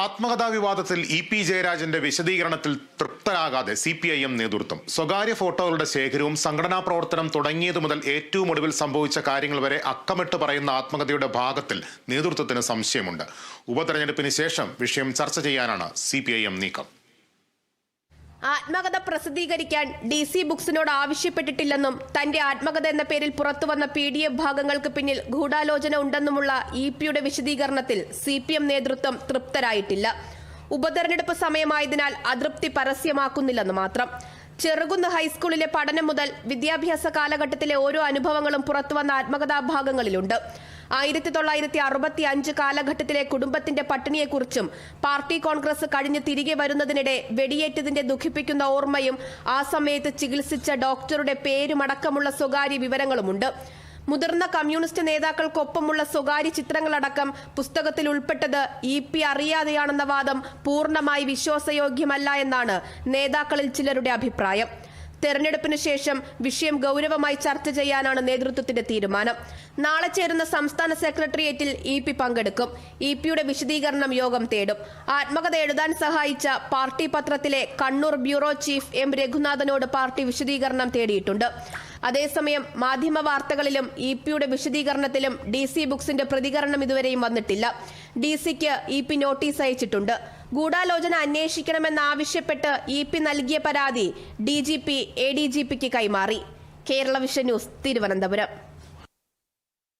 ആത്മകഥാ വിവാദത്തിൽ E P ജയരാജന്റെ വിശദീകരണത്തിൽ തൃപ്തരാകാതെ സി പി ഐ എം നേതൃത്വം. സ്വകാര്യ ഫോട്ടോകളുടെ ശേഖരവും സംഘടനാ പ്രവർത്തനം തുടങ്ങിയതു മുതൽ ഏറ്റവും ഒടുവിൽ സംഭവിച്ച കാര്യങ്ങൾ വരെ അക്കമിട്ട് പറയുന്ന ആത്മകഥയുടെ ഭാഗത്തിൽ നേതൃത്വത്തിന് സംശയമുണ്ട്. ഉപതെരഞ്ഞെടുപ്പിന് ശേഷം വിഷയം ചർച്ച ചെയ്യാനാണ് സി നീക്കം. ആത്മകഥ പ്രസിദ്ധീകരിക്കാൻ ഡി സി ബുക്സിനോട് ആവശ്യപ്പെട്ടിട്ടില്ലെന്നും തന്റെ ആത്മകഥ എന്ന പേരിൽ പുറത്തുവന്ന പി ഡി എഫ് ഭാഗങ്ങൾക്ക് പിന്നിൽ ഗൂഢാലോചന ഉണ്ടെന്നുമുള്ള ഇ പിയുടെ വിശദീകരണത്തിൽ സി പി എം നേതൃത്വം തൃപ്തരായിട്ടില്ല. ഉപതെരഞ്ഞെടുപ്പ് സമയമായതിനാൽ അതൃപ്തി പരസ്യമാക്കുന്നില്ലെന്ന് മാത്രം. ചെറുകുന്ന് ഹൈസ്കൂളിലെ പഠനം മുതൽ വിദ്യാഭ്യാസ കാലഘട്ടത്തിലെ ഓരോ അനുഭവങ്ങളും പുറത്തുവന്ന ആത്മകഥാ ഭാഗങ്ങളിലുണ്ട്. ആയിരത്തി തൊള്ളായിരത്തി അറുപത്തി അഞ്ച് കാലഘട്ടത്തിലെ കുടുംബത്തിന്റെ പട്ടിണിയെക്കുറിച്ചും പാർട്ടി കോൺഗ്രസ് കഴിഞ്ഞ് തിരികെ വരുന്നതിനിടെ വെടിയേറ്റതിന്റെ ദുഃഖിപ്പിക്കുന്ന ഓർമ്മയും ആ സമയത്ത് ചികിത്സിച്ച ഡോക്ടറുടെ പേരുമടക്കമുള്ള സ്വകാര്യ വിവരങ്ങളുമുണ്ട്. മുതിർന്ന കമ്മ്യൂണിസ്റ്റ് നേതാക്കൾക്കൊപ്പമുള്ള സ്വകാര്യ ചിത്രങ്ങളടക്കം പുസ്തകത്തിൽ ഉൾപ്പെട്ടത് ഇ പി അറിയാതെയാണെന്ന വാദം പൂർണമായി വിശ്വാസയോഗ്യമല്ല എന്നാണ് നേതാക്കളിൽ ചിലരുടെ അഭിപ്രായം. തെരഞ്ഞെടുപ്പിന് ശേഷം വിഷയം ഗൗരവമായി ചർച്ച ചെയ്യാനാണ് നേതൃത്വത്തിന്റെ തീരുമാനം. നാളെ ചേരുന്ന സംസ്ഥാന സെക്രട്ടേറിയറ്റിൽ ഇ പി പങ്കെടുക്കും. ഇ പിയുടെ വിശദീകരണം യോഗം തേടും. ആത്മകഥ എഴുതാൻ സഹായിച്ച പാർട്ടി പത്രത്തിലെ കണ്ണൂർ ബ്യൂറോ ചീഫ് എം രഘുനാഥനോട് പാർട്ടി വിശദീകരണം തേടിയിട്ടുണ്ട്. അതേസമയം മാധ്യമ വാർത്തകളിലും ഇ പിയുടെ വിശദീകരണത്തിലും ഡി സി ബുക്സിന്റെ പ്രതികരണം ഇതുവരെയും വന്നിട്ടില്ല. ഡി സിക്ക് ഇ പി നോട്ടീസ് അയച്ചിട്ടുണ്ട്. ഗൂഢാലോചന അന്വേഷിക്കണമെന്നാവശ്യപ്പെട്ട് ഇ പി നൽകിയ പരാതി D G P A D G പിക്ക് കൈമാറി. Kerala vision news Thiruvananthapuram.